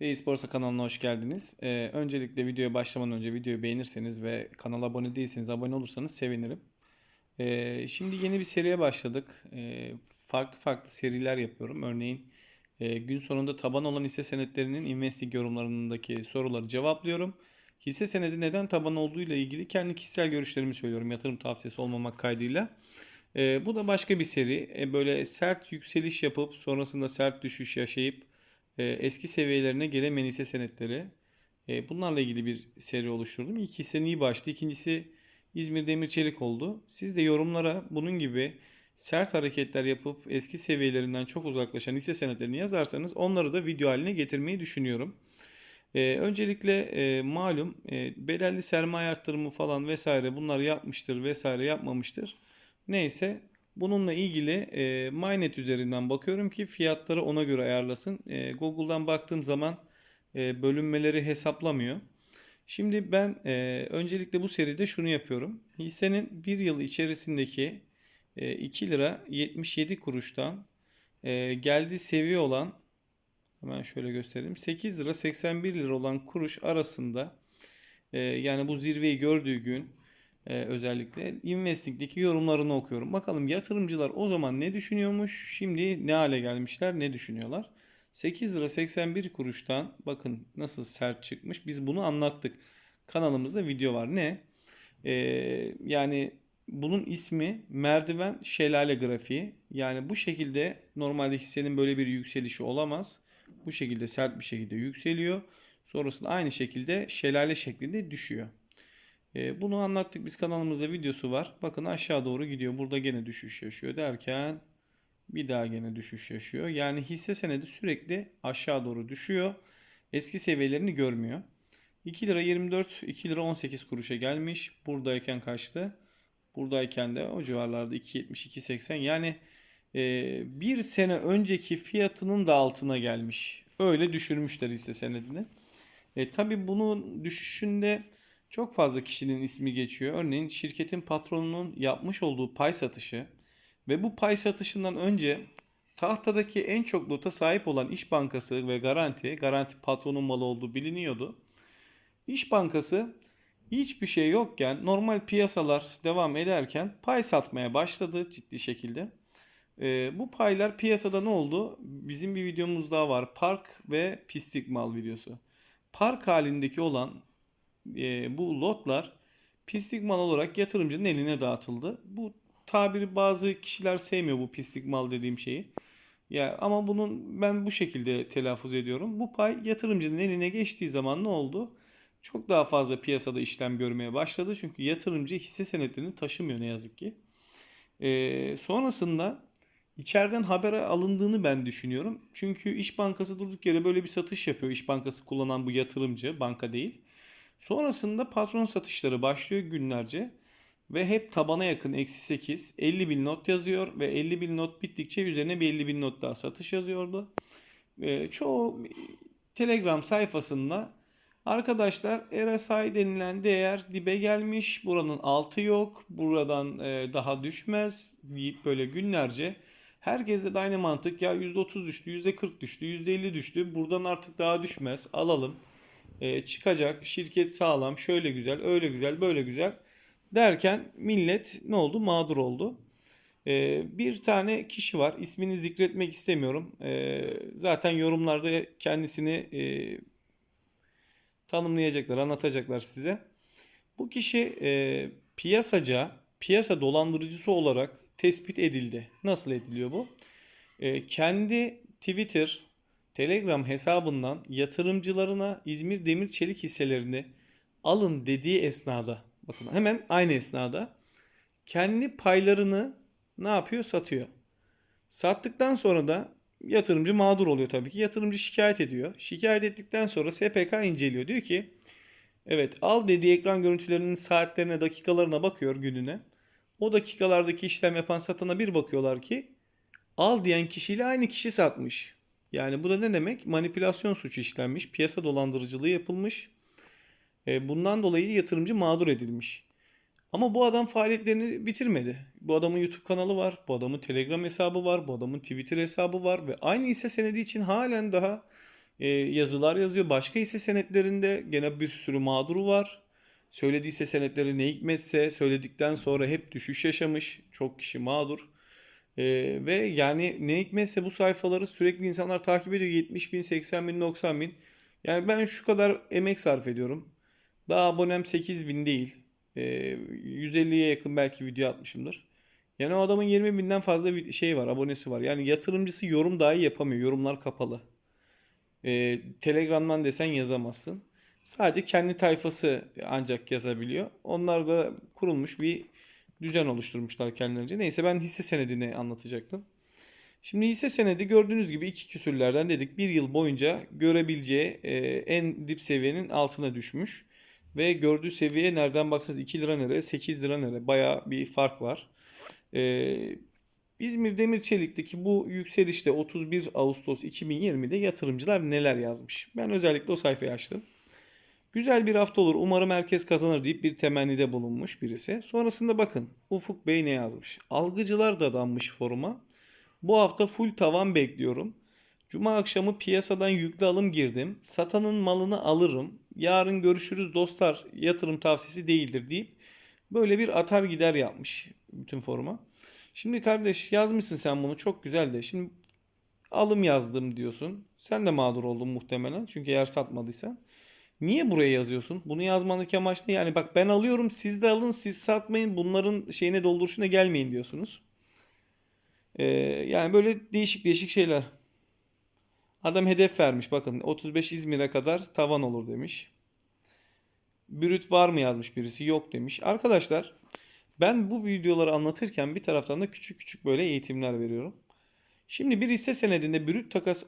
e-sporsa kanalına hoş geldiniz. Ee, öncelikle videoya başlamadan önce videoyu beğenirseniz ve kanala abone değilseniz abone olursanız sevinirim. Ee, şimdi yeni bir seriye başladık. Ee, farklı farklı seriler yapıyorum. Örneğin e, gün sonunda taban olan hisse senetlerinin investing yorumlarındaki soruları cevaplıyorum. Hisse senedi neden taban olduğu ile ilgili kendi kişisel görüşlerimi söylüyorum. Yatırım tavsiyesi olmamak kaydıyla. Ee, bu da başka bir seri. Ee, böyle sert yükseliş yapıp sonrasında sert düşüş yaşayıp e, eski seviyelerine gelemeyen hisse senetleri. E, bunlarla ilgili bir seri oluşturdum. İlk hissenin iyi başladı. İkincisi İzmir Demir Çelik oldu. Siz de yorumlara bunun gibi sert hareketler yapıp eski seviyelerinden çok uzaklaşan hisse senetlerini yazarsanız onları da video haline getirmeyi düşünüyorum. E, öncelikle e, malum e, bedelli sermaye arttırımı falan vesaire bunlar yapmıştır vesaire yapmamıştır. Neyse bununla ilgili e, Mynet üzerinden bakıyorum ki fiyatları ona göre ayarlasın. E, Google'dan baktığın zaman e, bölünmeleri hesaplamıyor. Şimdi ben e, öncelikle bu seride şunu yapıyorum. Hissenin bir yıl içerisindeki e, 2 lira 77 kuruştan e, geldiği seviye olan hemen şöyle göstereyim. 8 lira 81 lira olan kuruş arasında e, yani bu zirveyi gördüğü gün e, özellikle investing'deki yorumlarını okuyorum. Bakalım yatırımcılar o zaman ne düşünüyormuş? Şimdi ne hale gelmişler? Ne düşünüyorlar? 8 lira 81 kuruştan bakın nasıl sert çıkmış. Biz bunu anlattık. Kanalımızda video var. Ne? E, yani bunun ismi merdiven şelale grafiği. Yani bu şekilde normalde hissenin böyle bir yükselişi olamaz. Bu şekilde sert bir şekilde yükseliyor. Sonrasında aynı şekilde şelale şeklinde düşüyor. E, bunu anlattık biz kanalımızda videosu var. Bakın aşağı doğru gidiyor. Burada gene düşüş yaşıyor derken bir daha gene düşüş yaşıyor. Yani hisse senedi sürekli aşağı doğru düşüyor. Eski seviyelerini görmüyor. 2 lira 24, 2 lira 18 kuruşa gelmiş. Buradayken kaçtı? Buradayken de o civarlarda 2.70, 2.80. Yani e, bir sene önceki fiyatının da altına gelmiş. Öyle düşürmüşler hisse senedini. E, tabii bunun düşüşünde çok fazla kişinin ismi geçiyor. Örneğin şirketin patronunun yapmış olduğu pay satışı ve bu pay satışından önce tahtadaki en çok lota sahip olan İş Bankası ve Garanti, Garanti patronun malı olduğu biliniyordu. İş Bankası hiçbir şey yokken normal piyasalar devam ederken pay satmaya başladı ciddi şekilde. Ee, bu paylar piyasada ne oldu? Bizim bir videomuz daha var. Park ve pislik mal videosu. Park halindeki olan e, bu lotlar pislik mal olarak yatırımcının eline dağıtıldı. Bu tabiri bazı kişiler sevmiyor bu pislik mal dediğim şeyi. Ya ama bunun ben bu şekilde telaffuz ediyorum. Bu pay yatırımcının eline geçtiği zaman ne oldu? Çok daha fazla piyasada işlem görmeye başladı. Çünkü yatırımcı hisse senetlerini taşımıyor ne yazık ki. Ee, sonrasında içeriden haber alındığını ben düşünüyorum. Çünkü İş Bankası durduk yere böyle bir satış yapıyor. İş Bankası kullanan bu yatırımcı, banka değil. Sonrasında patron satışları başlıyor günlerce. Ve hep tabana yakın eksi 8. 50 bin not yazıyor ve 50 bin not bittikçe üzerine bir 50 bin not daha satış yazıyordu. E, çoğu Telegram sayfasında arkadaşlar RSI denilen değer dibe gelmiş. Buranın altı yok. Buradan e, daha düşmez deyip böyle günlerce Herkeste de aynı mantık ya %30 düştü, %40 düştü, %50 düştü. Buradan artık daha düşmez. Alalım. E, çıkacak. Şirket sağlam. Şöyle güzel, öyle güzel, böyle güzel. Derken millet ne oldu? Mağdur oldu. Ee, bir tane kişi var. İsmini zikretmek istemiyorum. Ee, zaten yorumlarda kendisini e, tanımlayacaklar, anlatacaklar size. Bu kişi e, piyasaca, piyasa dolandırıcısı olarak tespit edildi. Nasıl ediliyor bu? E, kendi Twitter, Telegram hesabından yatırımcılarına İzmir Demir Çelik hisselerini alın dediği esnada Bakın hemen aynı esnada kendi paylarını ne yapıyor? Satıyor. Sattıktan sonra da yatırımcı mağdur oluyor tabii ki. Yatırımcı şikayet ediyor. Şikayet ettikten sonra SPK inceliyor. Diyor ki evet al dediği ekran görüntülerinin saatlerine, dakikalarına bakıyor gününe. O dakikalardaki işlem yapan satana bir bakıyorlar ki al diyen kişiyle aynı kişi satmış. Yani bu da ne demek? Manipülasyon suçu işlenmiş, piyasa dolandırıcılığı yapılmış e, bundan dolayı yatırımcı mağdur edilmiş. Ama bu adam faaliyetlerini bitirmedi. Bu adamın YouTube kanalı var, bu adamın Telegram hesabı var, bu adamın Twitter hesabı var ve aynı hisse senedi için halen daha e, yazılar yazıyor. Başka hisse senetlerinde gene bir sürü mağduru var. Söylediği hisse senetleri ne hikmetse söyledikten sonra hep düşüş yaşamış. Çok kişi mağdur. E, ve yani ne hikmetse bu sayfaları sürekli insanlar takip ediyor. 70 bin, 80 bin, 90 bin. Yani ben şu kadar emek sarf ediyorum. Daha abonem 8 bin değil. E, 150'ye yakın belki video atmışımdır. Yani o adamın 20 binden fazla bir şey var, abonesi var. Yani yatırımcısı yorum dahi yapamıyor. Yorumlar kapalı. Ee, Telegram'dan desen yazamazsın. Sadece kendi tayfası ancak yazabiliyor. Onlar da kurulmuş bir düzen oluşturmuşlar kendilerince. Neyse ben hisse senedini anlatacaktım. Şimdi hisse senedi gördüğünüz gibi iki küsürlerden dedik bir yıl boyunca görebileceği e, en dip seviyenin altına düşmüş. Ve gördüğü seviye nereden baksanız 2 lira nere 8 lira nere baya bir fark var. Ee, İzmir Demir Çelik'teki bu yükselişte 31 Ağustos 2020'de yatırımcılar neler yazmış? Ben özellikle o sayfayı açtım. Güzel bir hafta olur. Umarım herkes kazanır deyip bir temennide bulunmuş birisi. Sonrasında bakın Ufuk Bey ne yazmış? Algıcılar da danmış foruma. Bu hafta full tavan bekliyorum. Cuma akşamı piyasadan yüklü alım girdim. Satanın malını alırım. Yarın görüşürüz dostlar. Yatırım tavsiyesi değildir deyip böyle bir atar gider yapmış bütün foruma. Şimdi kardeş yazmışsın sen bunu çok güzel de. Şimdi alım yazdım diyorsun. Sen de mağdur oldun muhtemelen. Çünkü eğer satmadıysan. Niye buraya yazıyorsun? Bunu yazmandaki amaç ne? Yani bak ben alıyorum siz de alın siz satmayın. Bunların şeyine dolduruşuna gelmeyin diyorsunuz. Ee, yani böyle değişik değişik şeyler. Adam hedef vermiş bakın 35 İzmir'e kadar tavan olur demiş. Brüt var mı yazmış birisi yok demiş. Arkadaşlar ben bu videoları anlatırken bir taraftan da küçük küçük böyle eğitimler veriyorum. Şimdi bir hisse senedinde brüt takas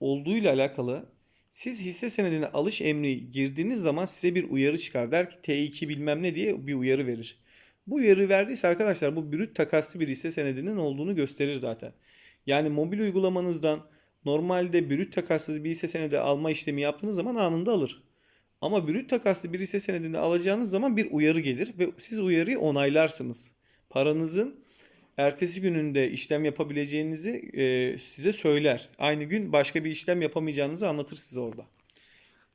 olduğuyla alakalı siz hisse senedine alış emri girdiğiniz zaman size bir uyarı çıkar. Der ki T2 bilmem ne diye bir uyarı verir. Bu uyarı verdiyse arkadaşlar bu brüt takaslı bir hisse senedinin olduğunu gösterir zaten. Yani mobil uygulamanızdan normalde brüt takassız bir hisse senedi alma işlemi yaptığınız zaman anında alır. Ama brüt takaslı bir hisse senedini alacağınız zaman bir uyarı gelir ve siz uyarıyı onaylarsınız. Paranızın ertesi gününde işlem yapabileceğinizi e, size söyler. Aynı gün başka bir işlem yapamayacağınızı anlatır size orada.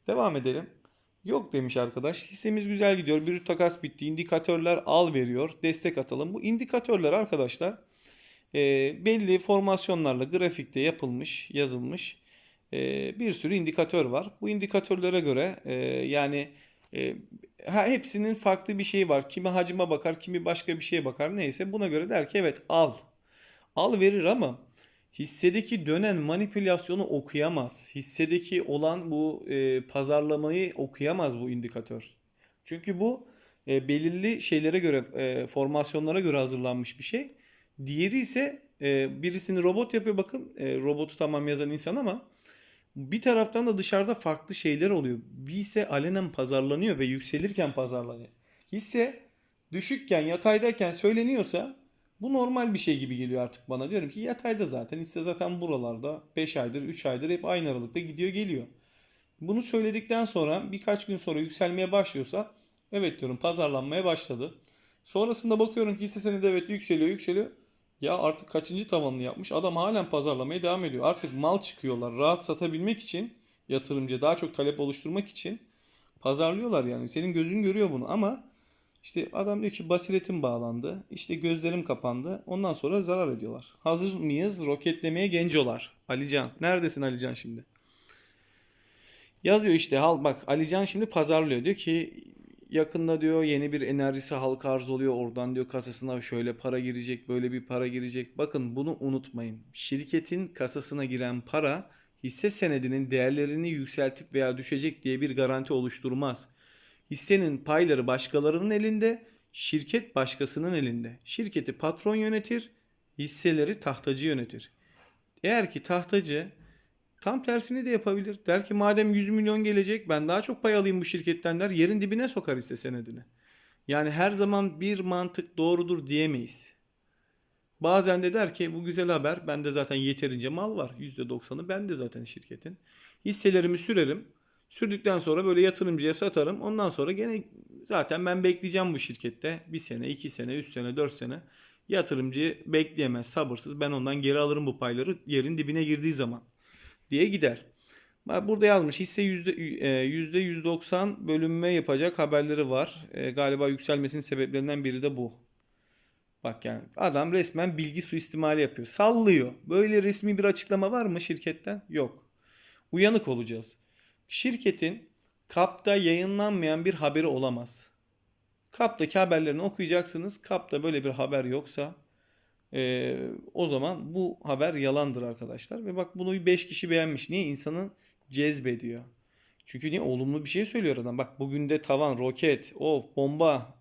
Devam edelim. Yok demiş arkadaş. Hissemiz güzel gidiyor. Brüt takas bitti. İndikatörler al veriyor. Destek atalım. Bu indikatörler arkadaşlar e, belli formasyonlarla grafikte yapılmış, yazılmış e, bir sürü indikatör var. Bu indikatörlere göre e, yani e, hepsinin farklı bir şeyi var. Kimi hacime bakar, kimi başka bir şeye bakar. Neyse buna göre der ki evet al. Al verir ama hissedeki dönen manipülasyonu okuyamaz. Hissedeki olan bu e, pazarlamayı okuyamaz bu indikatör. Çünkü bu e, belirli şeylere göre, e, formasyonlara göre hazırlanmış bir şey. Diğeri ise e, birisini robot yapıyor bakın. E, robotu tamam yazan insan ama bir taraftan da dışarıda farklı şeyler oluyor. Bir hisse alenen pazarlanıyor ve yükselirken pazarlanıyor. Hisse düşükken, yataydayken söyleniyorsa bu normal bir şey gibi geliyor artık bana. Diyorum ki yatayda zaten hisse zaten buralarda 5 aydır 3 aydır hep aynı aralıkta gidiyor geliyor. Bunu söyledikten sonra birkaç gün sonra yükselmeye başlıyorsa evet diyorum pazarlanmaya başladı. Sonrasında bakıyorum ki hisse senedi evet yükseliyor yükseliyor. Ya artık kaçıncı tavanını yapmış? Adam halen pazarlamaya devam ediyor. Artık mal çıkıyorlar. Rahat satabilmek için yatırımcı daha çok talep oluşturmak için pazarlıyorlar yani. Senin gözün görüyor bunu ama işte adam diyor ki basiretim bağlandı. İşte gözlerim kapandı. Ondan sonra zarar ediyorlar. Hazır mıyız roketlemeye gencolar? Alican. Neredesin Alican şimdi? Yazıyor işte hal bak Alican şimdi pazarlıyor. Diyor ki yakında diyor yeni bir enerjisi halka arz oluyor. Oradan diyor kasasına şöyle para girecek, böyle bir para girecek. Bakın bunu unutmayın. Şirketin kasasına giren para hisse senedinin değerlerini yükseltip veya düşecek diye bir garanti oluşturmaz. Hissenin payları başkalarının elinde, şirket başkasının elinde. Şirketi patron yönetir, hisseleri tahtacı yönetir. Eğer ki tahtacı Tam tersini de yapabilir. Der ki madem 100 milyon gelecek ben daha çok pay alayım bu şirketten der. Yerin dibine sokar hisse senedini. Yani her zaman bir mantık doğrudur diyemeyiz. Bazen de der ki bu güzel haber bende zaten yeterince mal var. %90'ı bende zaten şirketin. Hisselerimi sürerim. Sürdükten sonra böyle yatırımcıya satarım. Ondan sonra gene zaten ben bekleyeceğim bu şirkette. Bir sene, iki sene, üç sene, dört sene. Yatırımcı bekleyemez, sabırsız. Ben ondan geri alırım bu payları yerin dibine girdiği zaman diye gider. Burada yazmış hisse yüzde e, yüzde 190 bölünme yapacak haberleri var. E, galiba yükselmesinin sebeplerinden biri de bu. Bak yani adam resmen bilgi suistimali yapıyor. Sallıyor. Böyle resmi bir açıklama var mı şirketten? Yok. Uyanık olacağız. Şirketin KAP'ta yayınlanmayan bir haberi olamaz. KAP'taki haberlerini okuyacaksınız. KAP'ta böyle bir haber yoksa e, o zaman bu haber yalandır arkadaşlar. Ve bak bunu 5 kişi beğenmiş. Niye? İnsanı cezbediyor. Çünkü niye? Olumlu bir şey söylüyor adam. Bak bugün de tavan, roket, of, bomba.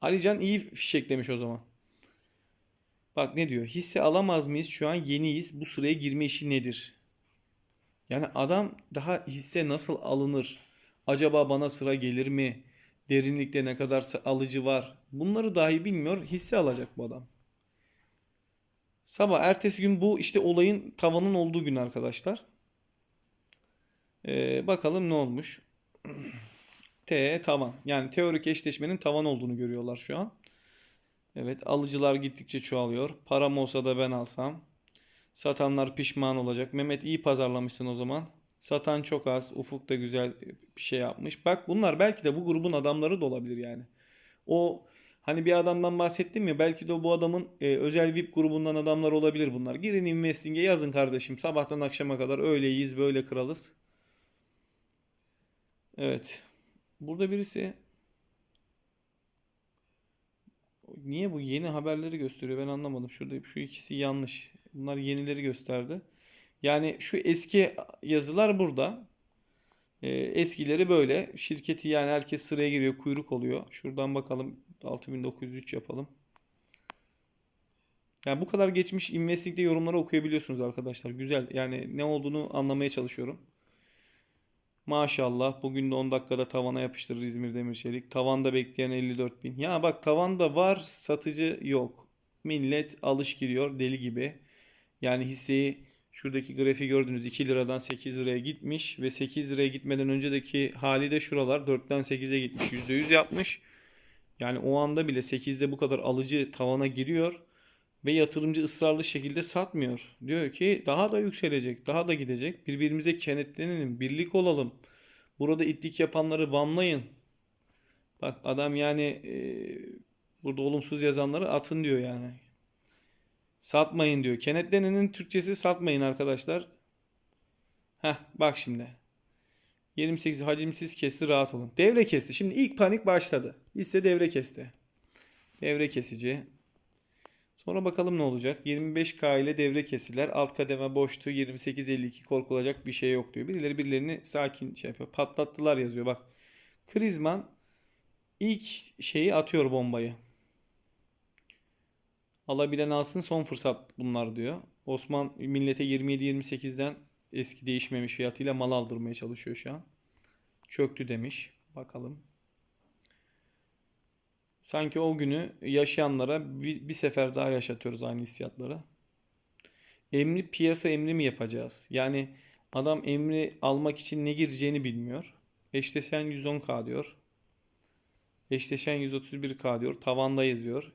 Alican iyi fişeklemiş o zaman. Bak ne diyor? Hisse alamaz mıyız? Şu an yeniyiz. Bu sıraya girme işi nedir? Yani adam daha hisse nasıl alınır? Acaba bana sıra gelir mi? Derinlikte ne kadar alıcı var? Bunları dahi bilmiyor. Hisse alacak bu adam. Sabah ertesi gün bu işte olayın tavanın olduğu gün arkadaşlar. Ee, bakalım ne olmuş. T tavan. Yani teorik eşleşmenin tavan olduğunu görüyorlar şu an. Evet alıcılar gittikçe çoğalıyor. Param olsa da ben alsam. Satanlar pişman olacak. Mehmet iyi pazarlamışsın o zaman. Satan çok az. Ufuk da güzel bir şey yapmış. Bak bunlar belki de bu grubun adamları da olabilir yani. O hani bir adamdan bahsettim ya belki de bu adamın e, özel VIP grubundan adamlar olabilir bunlar. Girin investing'e yazın kardeşim. Sabahtan akşama kadar öyleyiz böyle kralız. Evet. Burada birisi Niye bu yeni haberleri gösteriyor ben anlamadım. Şurada şu ikisi yanlış. Bunlar yenileri gösterdi. Yani şu eski yazılar burada. Ee, eskileri böyle. Şirketi yani herkes sıraya giriyor, kuyruk oluyor. Şuradan bakalım 6903 yapalım. Yani bu kadar geçmiş investing'de yorumları okuyabiliyorsunuz arkadaşlar. Güzel. Yani ne olduğunu anlamaya çalışıyorum. Maşallah bugün de 10 dakikada tavana yapıştırır İzmir Demirçelik. Tavanda bekleyen 54 bin. Ya bak tavanda var satıcı yok. Millet alış giriyor deli gibi. Yani hisseyi şuradaki grafiği gördünüz 2 liradan 8 liraya gitmiş ve 8 liraya gitmeden önceki hali de şuralar 4'ten 8'e gitmiş %100 yapmış. Yani o anda bile 8'de bu kadar alıcı tavana giriyor ve yatırımcı ısrarlı şekilde satmıyor. Diyor ki daha da yükselecek, daha da gidecek. Birbirimize kenetlenelim, birlik olalım. Burada itlik yapanları banlayın. Bak adam yani e, burada olumsuz yazanları atın diyor yani. Satmayın diyor. Kenetlenenin Türkçesi satmayın arkadaşlar. Heh bak şimdi. 28 hacimsiz kesti rahat olun. Devre kesti. Şimdi ilk panik başladı. Hisse devre kesti. Devre kesici. Sonra bakalım ne olacak. 25K ile devre kesiler. Alt kademe boştu. 28.52 korkulacak bir şey yok diyor. Birileri birilerini sakin şey yapıyor. Patlattılar yazıyor bak. Krizman ilk şeyi atıyor bombayı. Alabilen alsın son fırsat bunlar diyor. Osman millete 27-28'den eski değişmemiş fiyatıyla mal aldırmaya çalışıyor şu an. Çöktü demiş. Bakalım. Sanki o günü yaşayanlara bir, bir sefer daha yaşatıyoruz aynı hissiyatları. Emri piyasa emri mi yapacağız? Yani adam emri almak için ne gireceğini bilmiyor. Eşleşen 110K diyor. Eşleşen 131K diyor. Tavanda yazıyor.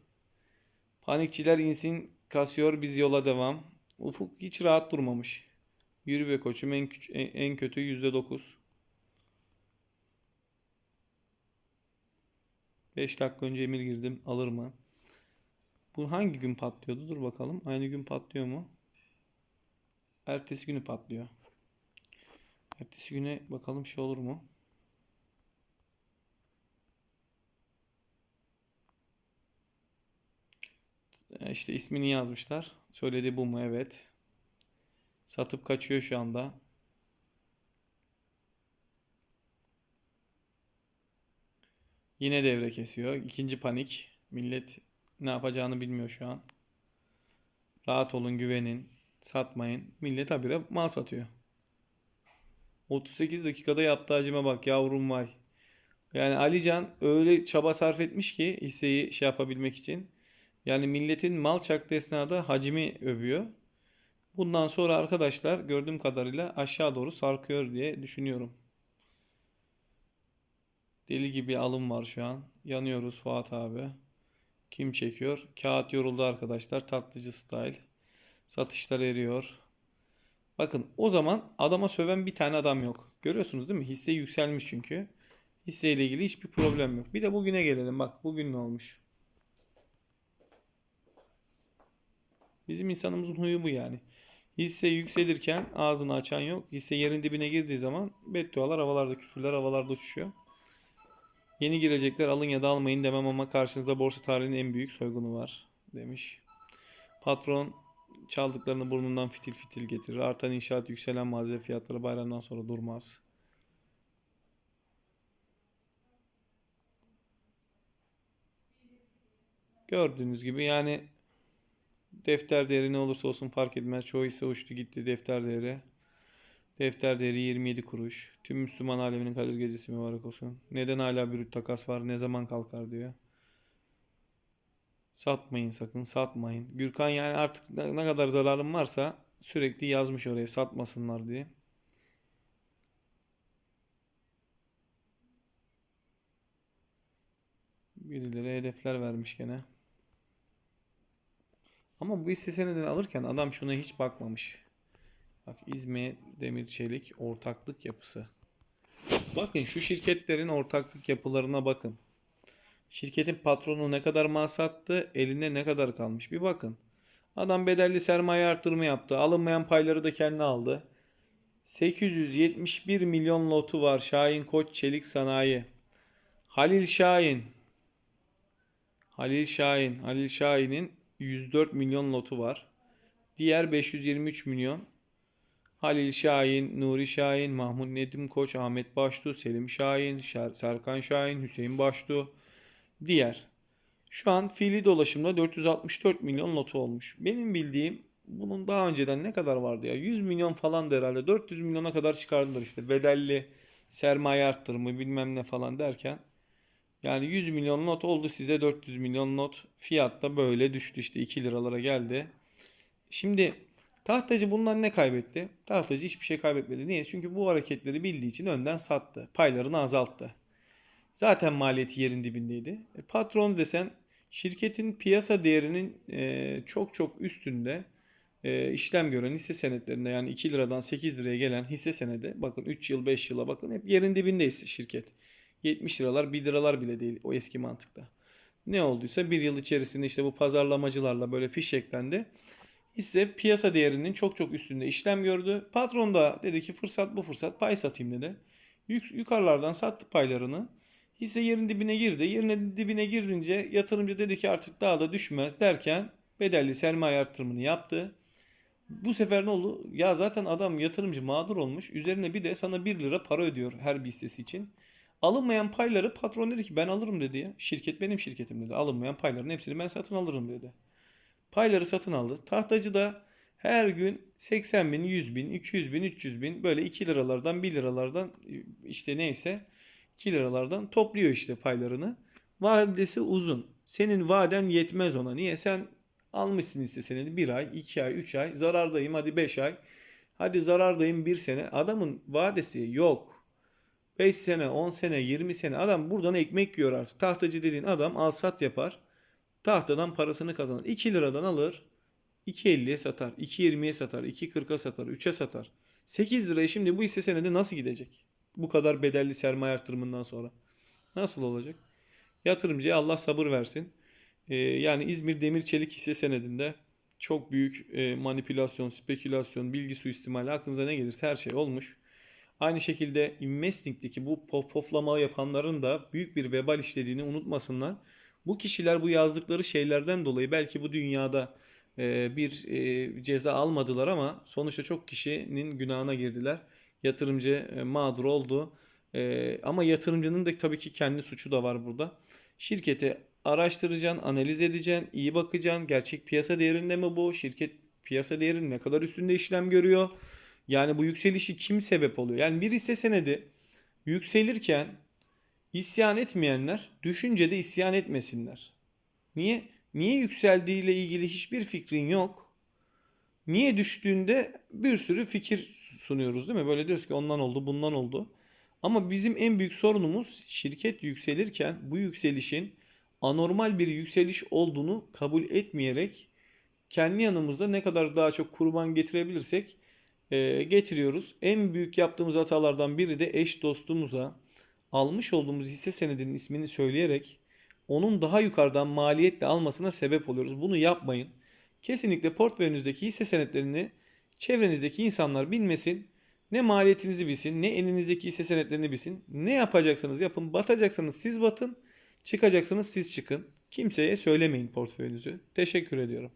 Panikçiler insin kasıyor biz yola devam. Ufuk hiç rahat durmamış. Yürü be koçum en, küç- en, kötü %9. 5 dakika önce emir girdim. Alır mı? Bu hangi gün patlıyordu? Dur bakalım. Aynı gün patlıyor mu? Ertesi günü patlıyor. Ertesi güne bakalım şey olur mu? E, İşte ismini yazmışlar. Söyledi bu mu? Evet. Satıp kaçıyor şu anda. Yine devre kesiyor. İkinci panik. Millet ne yapacağını bilmiyor şu an. Rahat olun, güvenin, satmayın. Millet habire mal satıyor. 38 dakikada yaptığı hacime bak yavrum vay. Yani Alican öyle çaba sarf etmiş ki hisseyi şey yapabilmek için. Yani milletin mal çaktığı esnada hacmi övüyor. Bundan sonra arkadaşlar gördüğüm kadarıyla aşağı doğru sarkıyor diye düşünüyorum. Deli gibi alım var şu an. Yanıyoruz Fuat abi. Kim çekiyor? Kağıt yoruldu arkadaşlar. Tatlıcı style. Satışlar eriyor. Bakın o zaman adama söven bir tane adam yok. Görüyorsunuz değil mi? Hisse yükselmiş çünkü. Hisseyle ilgili hiçbir problem yok. Bir de bugüne gelelim. Bak bugün ne olmuş? Bizim insanımızın huyu bu yani. Hisse yükselirken ağzını açan yok. Hisse yerin dibine girdiği zaman beddualar havalarda, küfürler havalarda uçuşuyor. Yeni girecekler alın ya da almayın demem ama karşınızda borsa tarihinin en büyük soygunu var demiş. Patron çaldıklarını burnundan fitil fitil getirir. Artan inşaat yükselen malzeme fiyatları bayramdan sonra durmaz. Gördüğünüz gibi yani defter değeri ne olursa olsun fark etmez. Çoğu hisse uçtu gitti defter değeri. Defter değeri 27 kuruş. Tüm Müslüman aleminin Kadir Gecesi mübarek olsun. Neden hala bir takas var? Ne zaman kalkar diyor. Satmayın sakın satmayın. Gürkan yani artık ne kadar zararım varsa sürekli yazmış oraya satmasınlar diye. Birileri hedefler vermiş gene. Ama bu hisse senedini alırken adam şuna hiç bakmamış. Bak İzmir Demir Çelik ortaklık yapısı. Bakın şu şirketlerin ortaklık yapılarına bakın. Şirketin patronu ne kadar mal sattı, elinde ne kadar kalmış bir bakın. Adam bedelli sermaye artırımı yaptı. Alınmayan payları da kendi aldı. 871 milyon lotu var Şahin Koç Çelik Sanayi. Halil Şahin. Halil Şahin. Halil Şahin'in 104 milyon lotu var. Diğer 523 milyon. Halil Şahin, Nuri Şahin, Mahmut Nedim Koç, Ahmet Baştu, Selim Şahin, Şer- Serkan Şahin, Hüseyin Baştu. Diğer. Şu an fiili dolaşımda 464 milyon lotu olmuş. Benim bildiğim bunun daha önceden ne kadar vardı ya? 100 milyon falan da herhalde. 400 milyona kadar çıkardılar işte. Bedelli sermaye arttırımı bilmem ne falan derken. Yani 100 milyon not oldu size 400 milyon not. Fiyat da böyle düştü işte 2 liralara geldi. Şimdi tahtacı bundan ne kaybetti? Tahtacı hiçbir şey kaybetmedi. Niye? Çünkü bu hareketleri bildiği için önden sattı. Paylarını azalttı. Zaten maliyeti yerin dibindeydi. E, patron desen şirketin piyasa değerinin e, çok çok üstünde e, işlem gören hisse senetlerinde yani 2 liradan 8 liraya gelen hisse senedi bakın 3 yıl 5 yıla bakın hep yerin dibindeyiz şirket. 70 liralar 1 liralar bile değil o eski mantıkta. Ne olduysa bir yıl içerisinde işte bu pazarlamacılarla böyle fiş eklendi. Hisse piyasa değerinin çok çok üstünde işlem gördü. Patron da dedi ki fırsat bu fırsat pay satayım dedi. Yük, yukarılardan sattı paylarını. Hisse yerin dibine girdi. Yerin dibine girince yatırımcı dedi ki artık daha da düşmez derken bedelli sermaye artırımını yaptı. Bu sefer ne oldu? Ya zaten adam yatırımcı mağdur olmuş. Üzerine bir de sana 1 lira para ödüyor her bir hissesi için. Alınmayan payları patron dedi ki ben alırım dedi ya. Şirket benim şirketim dedi. Alınmayan payların hepsini ben satın alırım dedi. Payları satın aldı. Tahtacı da her gün 80 bin, 100 bin, 200 bin, 300 bin böyle 2 liralardan 1 liralardan işte neyse 2 liralardan topluyor işte paylarını. Vadesi uzun. Senin vaden yetmez ona. Niye? Sen almışsın hisse senedi 1 ay, 2 ay, 3 ay. Zarardayım hadi 5 ay. Hadi zarardayım 1 sene. Adamın vadesi yok. 5 sene, 10 sene, 20 sene. Adam buradan ekmek yiyor artık. Tahtacı dediğin adam al sat yapar. Tahtadan parasını kazanır. 2 liradan alır. 2.50'ye satar. 2.20'ye satar. 2.40'a satar. 3'e satar. 8 liraya şimdi bu hisse senedi nasıl gidecek? Bu kadar bedelli sermaye artırımından sonra. Nasıl olacak? Yatırımcıya Allah sabır versin. Ee, yani İzmir Demir Çelik hisse senedinde çok büyük e, manipülasyon, spekülasyon, bilgi suistimali aklınıza ne gelirse her şey olmuş. Aynı şekilde investing'deki bu pof poflama yapanların da büyük bir vebal işlediğini unutmasınlar. Bu kişiler bu yazdıkları şeylerden dolayı belki bu dünyada e, bir e, ceza almadılar ama sonuçta çok kişinin günahına girdiler. Yatırımcı e, mağdur oldu. Ama yatırımcının da tabii ki kendi suçu da var burada. Şirketi araştıracaksın, analiz edeceksin, iyi bakacaksın. Gerçek piyasa değerinde mi bu? Şirket piyasa değerinin ne kadar üstünde işlem görüyor? Yani bu yükselişi kim sebep oluyor? Yani bir hisse senedi yükselirken isyan etmeyenler düşünce de isyan etmesinler. Niye? Niye yükseldiğiyle ilgili hiçbir fikrin yok? Niye düştüğünde bir sürü fikir sunuyoruz değil mi? Böyle diyoruz ki ondan oldu, bundan oldu. Ama bizim en büyük sorunumuz şirket yükselirken bu yükselişin anormal bir yükseliş olduğunu kabul etmeyerek kendi yanımızda ne kadar daha çok kurban getirebilirsek e, getiriyoruz. En büyük yaptığımız hatalardan biri de eş dostumuza almış olduğumuz hisse senedinin ismini söyleyerek onun daha yukarıdan maliyetle almasına sebep oluyoruz. Bunu yapmayın. Kesinlikle portföyünüzdeki hisse senetlerini çevrenizdeki insanlar bilmesin. Ne maliyetinizi bilsin, ne elinizdeki hisse senetlerini bilsin. Ne yapacaksanız yapın. Batacaksanız siz batın, çıkacaksanız siz çıkın. Kimseye söylemeyin portföyünüzü. Teşekkür ediyorum.